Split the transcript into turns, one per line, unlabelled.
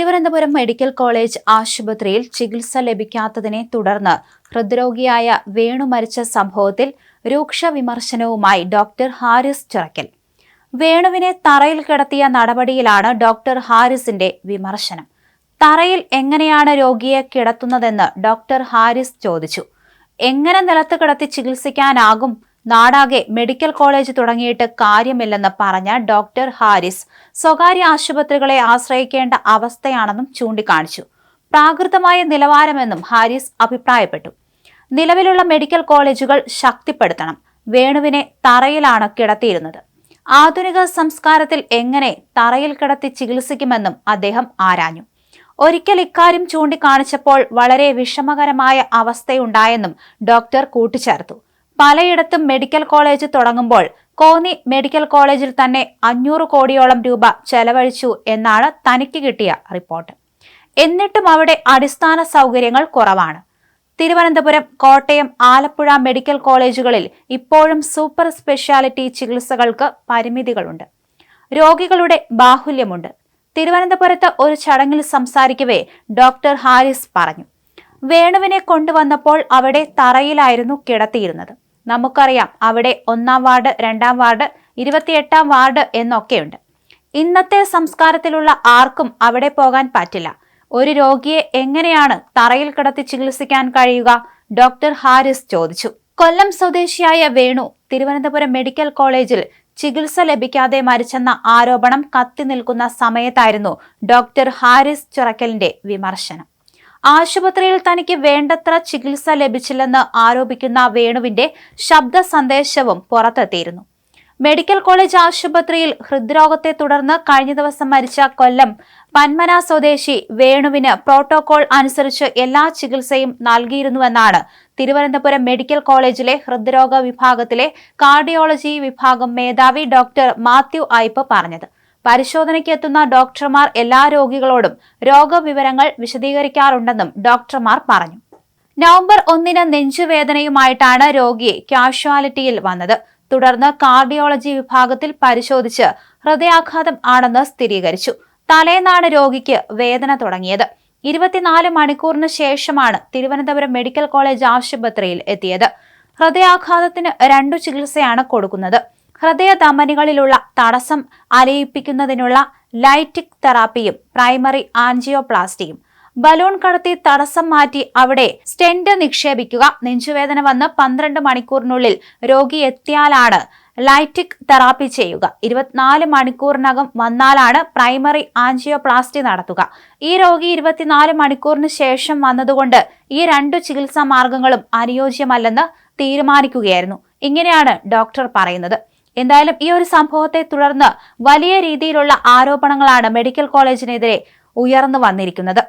Thiruvananthapuram medical college ആശുപത്രിയിൽ ചികിത്സ ലഭിക്കാത്തതിനെ തുടർന്ന് ഹൃദ്രോഗിയായ വേണു മരിച്ച സംഭവത്തിൽ രൂക്ഷ വിമർശനവുമായി ഡോക്ടർ ഹാരിസ് ചിറക്കൽ. വേണുവിനെ തറയിൽ കിടത്തിയ നടപടിയിലാണ് ഡോക്ടർ ഹാരിസിന്റെ വിമർശനം. തറയിൽ എങ്ങനെയാണ് രോഗിയെ കിടത്തുന്നതെന്ന് ഡോക്ടർ ഹാരിസ് ചോദിച്ചു. എങ്ങനെ നിലത്ത് കിടത്തി ചികിത്സിക്കാനാകും നാടാകെ മെഡിക്കൽ കോളേജ് തുടങ്ങിയിട്ട് കാര്യമില്ലെന്ന് പറഞ്ഞ ഡോക്ടർ ഹാരിസ് സ്വകാര്യ ആശുപത്രികളെ ആശ്രയിക്കേണ്ട അവസ്ഥയാണെന്നും ചൂണ്ടിക്കാണിച്ചു. പ്രാകൃതമായ നിലവാരമെന്നും ഹാരിസ് അഭിപ്രായപ്പെട്ടു. നിലവിലുള്ള മെഡിക്കൽ കോളേജുകൾ ശക്തിപ്പെടുത്തണം. വേണുവിനെ തറയിലാണ് കിടത്തിയിരുന്നത്. ആധുനിക സംസ്കാരത്തിൽ എങ്ങനെ തറയിൽ കിടത്തി ചികിത്സിക്കുമെന്നും അദ്ദേഹം ആരാഞ്ഞു. ഒരിക്കൽ ഇക്കാര്യം ചൂണ്ടിക്കാണിച്ചപ്പോൾ വളരെ വിഷമകരമായ അവസ്ഥയുണ്ടായെന്നും ഡോക്ടർ കൂട്ടിച്ചേർത്തു. പലയിടത്തും മെഡിക്കൽ കോളേജ് തുടങ്ങുമ്പോൾ കോന്നി മെഡിക്കൽ കോളേജിൽ തന്നെ അഞ്ഞൂറ് കോടിയോളം രൂപ ചെലവഴിച്ചു എന്നാണ് തനിക്ക് കിട്ടിയ റിപ്പോർട്ട്. എന്നിട്ടും അവിടെ അടിസ്ഥാന സൗകര്യങ്ങൾ കുറവാണ്. തിരുവനന്തപുരം കോട്ടയം ആലപ്പുഴ മെഡിക്കൽ കോളേജുകളിൽ ഇപ്പോഴും സൂപ്പർ സ്പെഷ്യാലിറ്റി ചികിത്സകൾക്ക് പരിമിതികളുണ്ട്. രോഗികളുടെ ബാഹുല്യമുണ്ട്. തിരുവനന്തപുരത്ത് ഒരു ചടങ്ങിൽ സംസാരിക്കവേ ഡോക്ടർ ഹാരിസ് പറഞ്ഞു. വേണുവിനെ കൊണ്ടുവന്നപ്പോൾ അവിടെ തറയിലായിരുന്നു കിടത്തിയിരുന്നത്. നമുക്കറിയാം അവിടെ ഒന്നാം വാർഡ് രണ്ടാം വാർഡ് ഇരുപത്തിയെട്ടാം വാർഡ് എന്നൊക്കെയുണ്ട്. ഇന്നത്തെ സംസ്കാരത്തിലുള്ള ആർക്കും അവിടെ പോകാൻ പറ്റില്ല. ഒരു രോഗിയെ എങ്ങനെയാണ് തറയിൽ കിടത്തി ചികിത്സിക്കാൻ കഴിയുക? ഡോക്ടർ ഹാരിസ് ചോദിച്ചു. കൊല്ലം സ്വദേശിയായ വേണു തിരുവനന്തപുരം മെഡിക്കൽ കോളേജിൽ ചികിത്സ ലഭിക്കാതെ മരിച്ചെന്ന ആരോപണം കത്തി നിൽക്കുന്ന സമയത്തായിരുന്നു ഡോക്ടർ ഹാരിസ് ചിറക്കലിന്റെ വിമർശനം. ആശുപത്രിയിൽ തനിക്ക് വേണ്ടത്ര ചികിത്സ ലഭിച്ചില്ലെന്ന് ആരോപിക്കുന്ന വേണുവിന്റെ ശബ്ദ സന്ദേശവും പുറത്തെത്തിയിരുന്നു. മെഡിക്കൽ കോളേജ് ആശുപത്രിയിൽ ഹൃദ്രോഗത്തെ തുടർന്ന് കഴിഞ്ഞ ദിവസം മരിച്ച കൊല്ലം പന്മന സ്വദേശി വേണുവിന് പ്രോട്ടോകോൾ അനുസരിച്ച് എല്ലാ ചികിത്സയും നൽകിയിരുന്നുവെന്നാണ് തിരുവനന്തപുരം മെഡിക്കൽ കോളേജിലെ ഹൃദ്രോഗ വിഭാഗത്തിലെ കാർഡിയോളജി വിഭാഗം മേധാവി ഡോക്ടർ മാത്യു ഐപ്പ് പറഞ്ഞത്. പരിശോധനയ്ക്ക് എത്തുന്ന ഡോക്ടർമാർ എല്ലാ രോഗികളോടും രോഗവിവരങ്ങൾ വിശദീകരിക്കാറുണ്ടെന്നും ഡോക്ടർമാർ പറഞ്ഞു. നവംബർ ഒന്നിന് നെഞ്ചുവേദനയുമായിട്ടാണ് രോഗിയെ കാഷ്വാലിറ്റിയിൽ വന്നത്. തുടർന്ന് കാർഡിയോളജി വിഭാഗത്തിൽ പരിശോധിച്ച് ഹൃദയാഘാതം ആണെന്ന് സ്ഥിരീകരിച്ചു. തലേന്നാണ് രോഗിക്ക് വേദന തുടങ്ങിയത്. ഇരുപത്തിനാല് മണിക്കൂറിന് ശേഷമാണ് തിരുവനന്തപുരം മെഡിക്കൽ കോളേജ് ആശുപത്രിയിൽ എത്തിയത്. ഹൃദയാഘാതത്തിന് രണ്ടു ചികിത്സയാണ് കൊടുക്കുന്നത്. ഹൃദയ ധമനികളിലുള്ള തടസ്സം അലയിപ്പിക്കുന്നതിനുള്ള ലൈറ്റിക് തെറാപ്പിയും പ്രൈമറി ആൻജിയോപ്ലാസ്റ്റിയും. ബലൂൺ കടത്തി തടസ്സം മാറ്റി അവിടെ സ്റ്റെന്റ് നിക്ഷേപിക്കുക. നെഞ്ചുവേദന വന്ന് പന്ത്രണ്ട് മണിക്കൂറിനുള്ളിൽ രോഗി എത്തിയാലാണ് ലൈറ്റിക് തെറാപ്പി ചെയ്യുക. ഇരുപത്തിനാല് മണിക്കൂറിനകം വന്നാലാണ് പ്രൈമറി ആൻജിയോപ്ലാസ്റ്റി നടത്തുക. ഈ രോഗി ഇരുപത്തിനാല് മണിക്കൂറിന് ശേഷം വന്നതുകൊണ്ട് ഈ രണ്ടു ചികിത്സാ മാർഗങ്ങളും അനുയോജ്യമല്ലെന്ന് തീരുമാനിക്കുകയായിരുന്നു. ഇങ്ങനെയാണ് ഡോക്ടർ പറയുന്നത്. എന്തായാലും ഈ ഒരു സംഭവത്തെ തുടർന്ന് വലിയ രീതിയിലുള്ള ആരോപണങ്ങളാണ് മെഡിക്കൽ കോളേജിനെതിരെ ഉയർന്നു വന്നിരിക്കുന്നത്.